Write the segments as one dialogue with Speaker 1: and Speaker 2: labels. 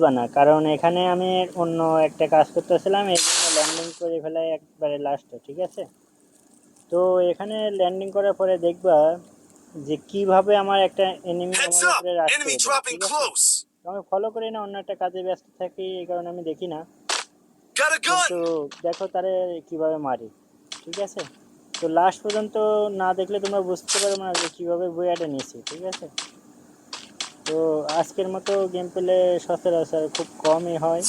Speaker 1: বুঝবা না। কারণ এখানে আমি অন্য একটা কাজ করতেছিলাম এই জন্য ল্যান্ডিং করে ফেলাই একবারে লাস্টে ঠিক আছে? তো এখানে ল্যান্ডিং করার পরে দেখবা যে কীভাবে আমার একটা এনিমি? আমি ফলো করি না অন্য একটা কাজে ব্যস্ত থাকি এই কারণে আমি দেখি না। কিন্তু দেখো তারে কীভাবে মারি ঠিক আছে? তো লাস্ট পর্যন্ত না দেখলে তোমরা বুঝতে পারবে না যে কীভাবে বইয়াটা নিয়েছি ঠিক আছে? তো আজকের মতো গেম প্লে সচরাচর খুব কমই হয়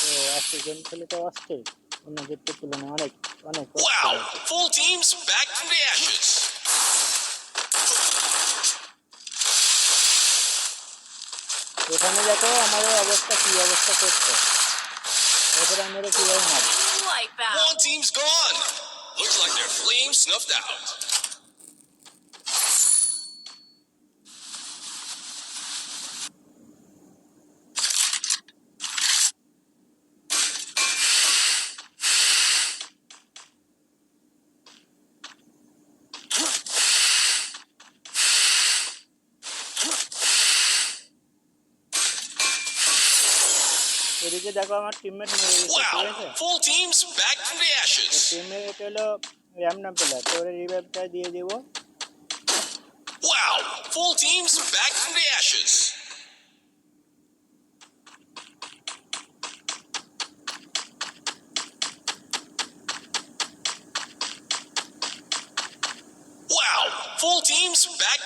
Speaker 1: তো আজকে গেম প্লে তো অস্থির অন্য গেমের তুলনায় অনেক অনেক।
Speaker 2: Full teams back from the ashes.
Speaker 1: এখানে দেখো আমার অবস্থা কী অবস্থা করছে এরপরে আমি ওরা কীভাবে মারি.
Speaker 2: One team's gone. Looks like their flame snuffed out.
Speaker 1: এদিকে দেখো আমার টিমমেট মরে গেছে ঠিক আছে
Speaker 2: Wow! Full teams back from the ashes.
Speaker 1: Teammate হলো র্যামডাম প্লেয়ার তো ওরা রিভাইভটা দিয়ে দিব
Speaker 2: Wow! Full teams back from the ashes. Wow! Full teams back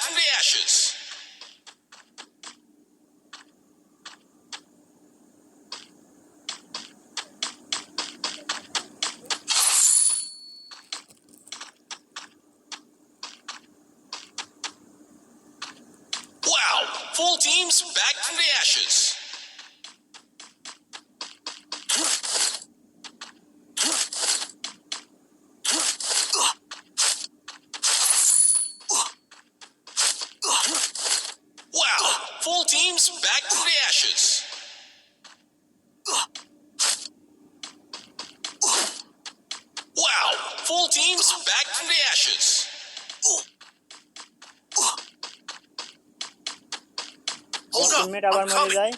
Speaker 2: back to the ashes.
Speaker 3: Hold up, I'm coming.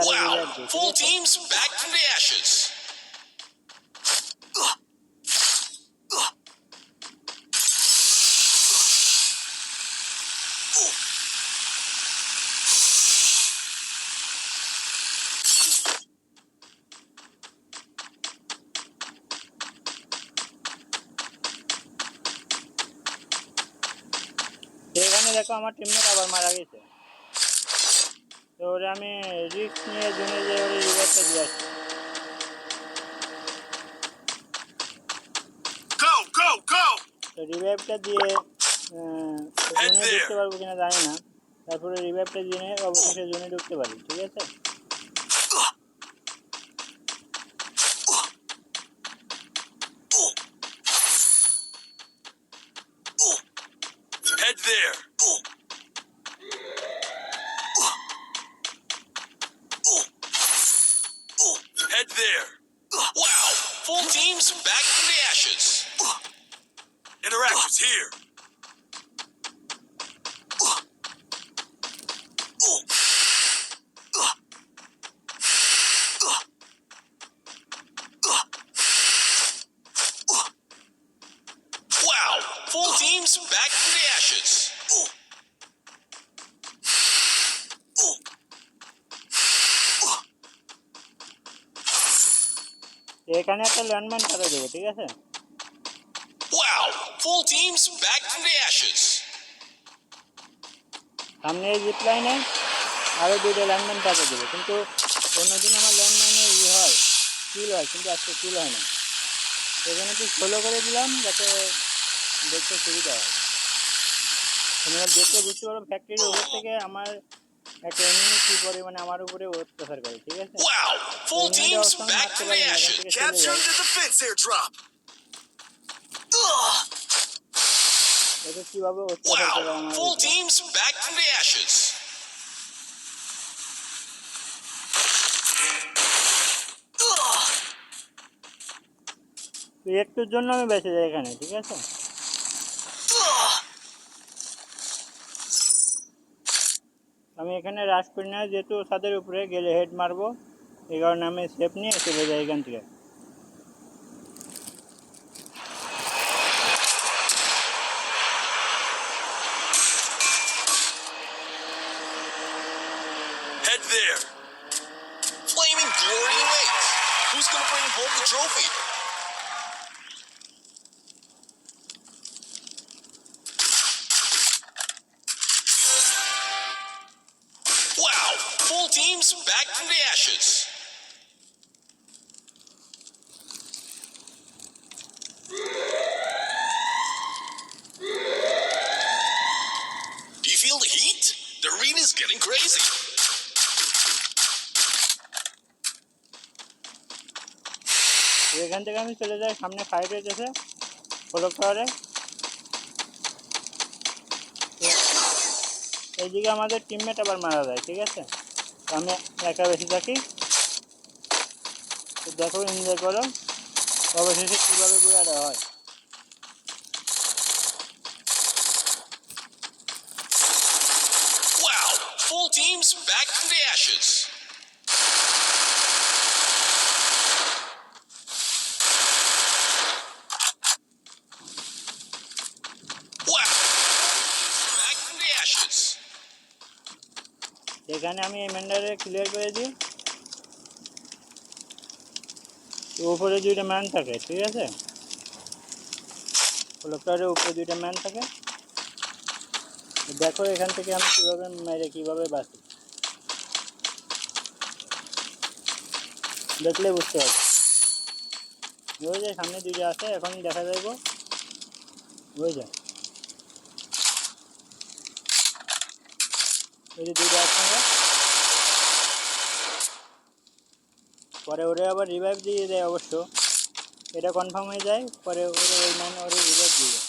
Speaker 2: Wow, full teams back to the ashes.
Speaker 1: দেখো আমার teammate আবার মারা গেছে। তো ওরে আমি রিস্ক নিয়ে জুনে যে ওরে রিভারটা দিয়ে আসি
Speaker 3: Go, go, go!
Speaker 1: তো রিভাইভটা দিয়ে জুনে ঢুকতে পারব কিনা জানি না। তারপরে রিভাইভটা দিয়ে অবশেষে জুনে ঢুকতে পারি ঠিক আছে
Speaker 3: Head there! Head there!
Speaker 2: Wow! Full teams back from the ashes.
Speaker 3: Interactors here!
Speaker 2: Wow! Teams back from the ashes.
Speaker 1: এখানে একটা ল্যান্ডমাইন করে দেবো ঠিক আছে
Speaker 2: Wow! Full teams back from the ashes.
Speaker 1: সামনে জিপ লাইনে আরও দুটো ল্যান্ডমাইন পাবে দেবো কিন্তু অন্যদিন আমার ল্যান্ডমাইনে ই হয় কিল হয় কিন্তু আজকে কিল হয় না সেখানে একটু ফলো করে দিলাম যাতে দেখতে সুবিধা হয় তোমরা দেখে বুঝতে পারো ফ্যাক্টরির উপর থেকে আমার একটা এমনি কী পরিমাণে আমার উপরে অত্যাচার করে ঠিক আছে! এটা কীভাবে অত্যাচার করে
Speaker 2: Wow!
Speaker 1: আমার
Speaker 2: Full
Speaker 1: উপরে।
Speaker 2: teams back from the ashes.
Speaker 1: একটুর জন্য আমি বেঁচে যাই এখানে ঠিক আছে
Speaker 3: Ugh!
Speaker 1: আমি এখানে রাশ যেহেতু ছাদের উপরে গেলে হেড মারবো, এই কারণে আমি সেফ নিয়ে চলে যাই এখান থেকে।
Speaker 2: Teams back from the ashes. Do you feel the heat? The arena's getting crazy.
Speaker 1: এখান থেকে আমি চলে যাই সামনে ফাইট হয়েছে ফলো টাওয়ারে এইদিকে আমাদের টিমমেট আবার মারা যায় ঠিক আছে আমি একা বেশি থাকি তো দেখো এনজয় করো অবশেষে কীভাবে বুড়াটা হয়
Speaker 2: Wow! Full teams back from the ashes. Wow! Back from the ashes.
Speaker 1: এখানে আমি এই ম্যান্ডারে ক্লিয়ার করে দিই। উপরে দুইটা ম্যান থাকে, ঠিক আছে? ফ্লোপটারের উপরে দুইটা ম্যান থাকে। দেখো এখান থেকে আমি কীভাবে মেরে, কীভাবে বাঁচি। দেখলে বুঝতে ওই যে সামনে দুইটা আছে, এখন দেখা যাইব। ওই যায় এই যে দুইটা একসঙ্গে পরে ওরে আবার রিভাইভ দিয়ে দেয় অবশ্য। এটা কনফার্ম হয়ে যায় পরে ওরে ওই ম্যান ওরে রিভাইভ দিয়ে দেয়.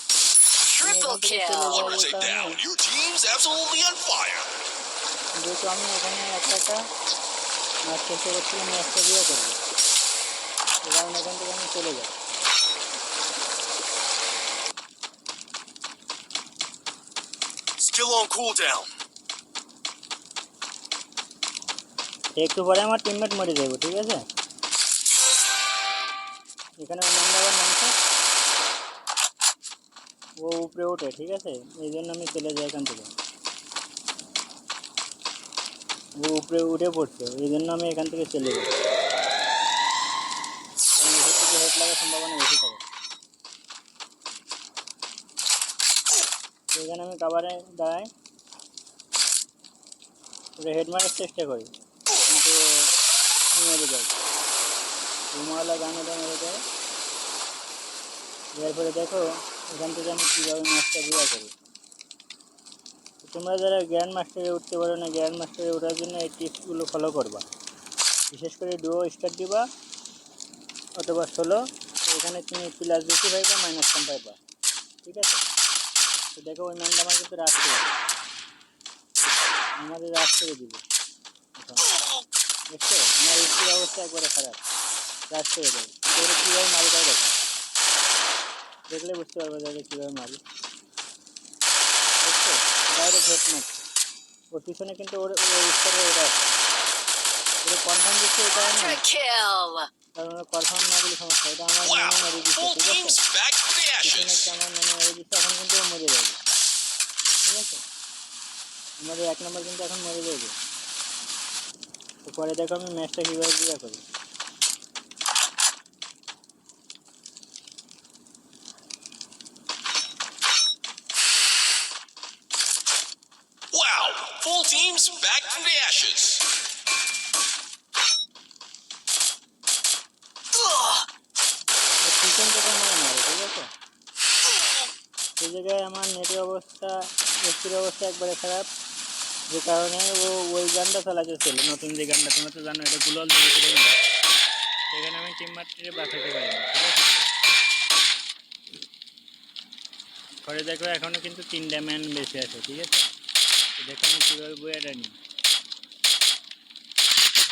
Speaker 1: যেহেতু আমি এখানে একটা একটা ম্যাচ চেষ্টা করছিলাম ম্যাচটা দিয়ে করব। সে কারণে এখান থেকে আমি চলে যাই
Speaker 3: Still on cooldown.
Speaker 1: একটু পরে আমার টিমমেট মরে যাব ঠিক আছে? এখানে নামটা আবার নামছে ও উপরে ওঠে, ঠিক আছে? এই জন্য আমি চলে যাই এখান থেকে। ও উপরে উঠে পড়ছে, এই জন্য আমি এখান থেকে চলে যাই। হেড লাগার সম্ভাবনা বেশি থাকে। এখানে আমি কাবারে দাঁড়াই। হেড মারার চেষ্টা করি। মেরে যায় রুমাওয়ালা গানেটা মেরে যায় এরপরে দেখো, এখান থেকে আমি কীভাবে ম্যাচটা বুড়া করি। তোমরা যারা গ্র্যান্ড মাস্টারে উঠতে পারো না গ্র্যান্ড মাস্টারে ওঠার জন্য এই টিপসগুলো ফলো করবা। বিশেষ করে ডুয়ো স্টার্ট দিবা, অথবা ষোলো এখানে তুমি প্লাস বেশি পাইবা মাইনাস কম পাইবা। ঠিক আছে? তো দেখো, ওই ম্যানটা আমার কিন্তু রাশ করে আমাদের রাশ করে দিবে এখন দেখছ আমার স্ত্রীর অবস্থা একবারে খারাপ? রাজ করে দেবে কিন্তু ওরা কীভাবে মারি তাই দেখো। দেখলে বুঝতে পারবে যে কীভাবে মারি দেখছ ডাইরেক্ট হেড মারছে ওর পিছনে কিন্তু ওর ওর স্তরে ওটা আছে। ওরা কনফার্ম দিচ্ছে এটা আমি। কারণ ওরা কনফার্ম না দিলে সমস্যা এটা আমার! মনে মেরে দিচ্ছে ঠিক আছে? পিছনে একটা আমার মনে মেরে দিচ্ছে এখন কিন্তু ও মরে যাবে। ঠিক আছে? আমাদের এক নম্বর কিন্তু এখন মরে যাবে। তো পরে দেখো আমি ম্যাচটা কীভাবে দিয়ে করি!
Speaker 2: Full teams back from the ashes.
Speaker 1: জায়গায় আমার নেটের অবস্থা এসির অবস্থা একবারে খারাপ যে কারণে ও ওই গানটা চালাতে ছিল নতুন যে গানটা তোমরা তো জানো এটা গুলল সেখানে আমি টিম মারটিরে বাঁচাতে পারি না পরে দেখো এখনও কিন্তু তিনটা ম্যান বেঁচে আছে ঠিক আছে? দেখো আমি কীভাবে বইয়াটা নিই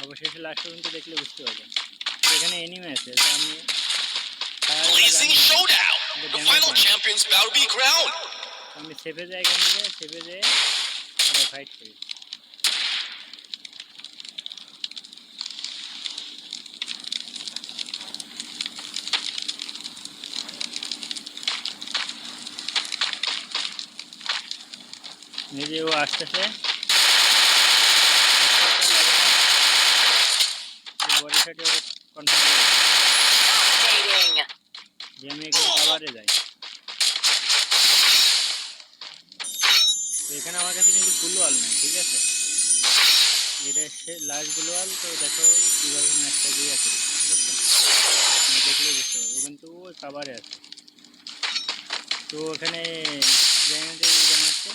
Speaker 1: অবশেষে লাস্ট পর্যন্ত দেখলে বুঝতে পারবেন এখানে এনিমে আছে তো আমি. আমি সেভে যাই এখান থেকে সেভে যেয়ে সাইড করি নিজেও আসতেছে। বডি সাইডে কনফার্ম আমি এখানে খাবারে যাই এখানে আমার কাছে কিন্তু গ্লুয়াল নেই, ঠিক আছে? এটা সে লাস্ট গ্লুয়াল তো দেখো কীভাবে ম্যাচটা দিয়ে আছে, ঠিক আছে? দেখলে বুঝতে পারব। কিন্তু ওই সাবারে আছে। তো ওখানে গ্রেনেডের
Speaker 4: জানাচ্ছে.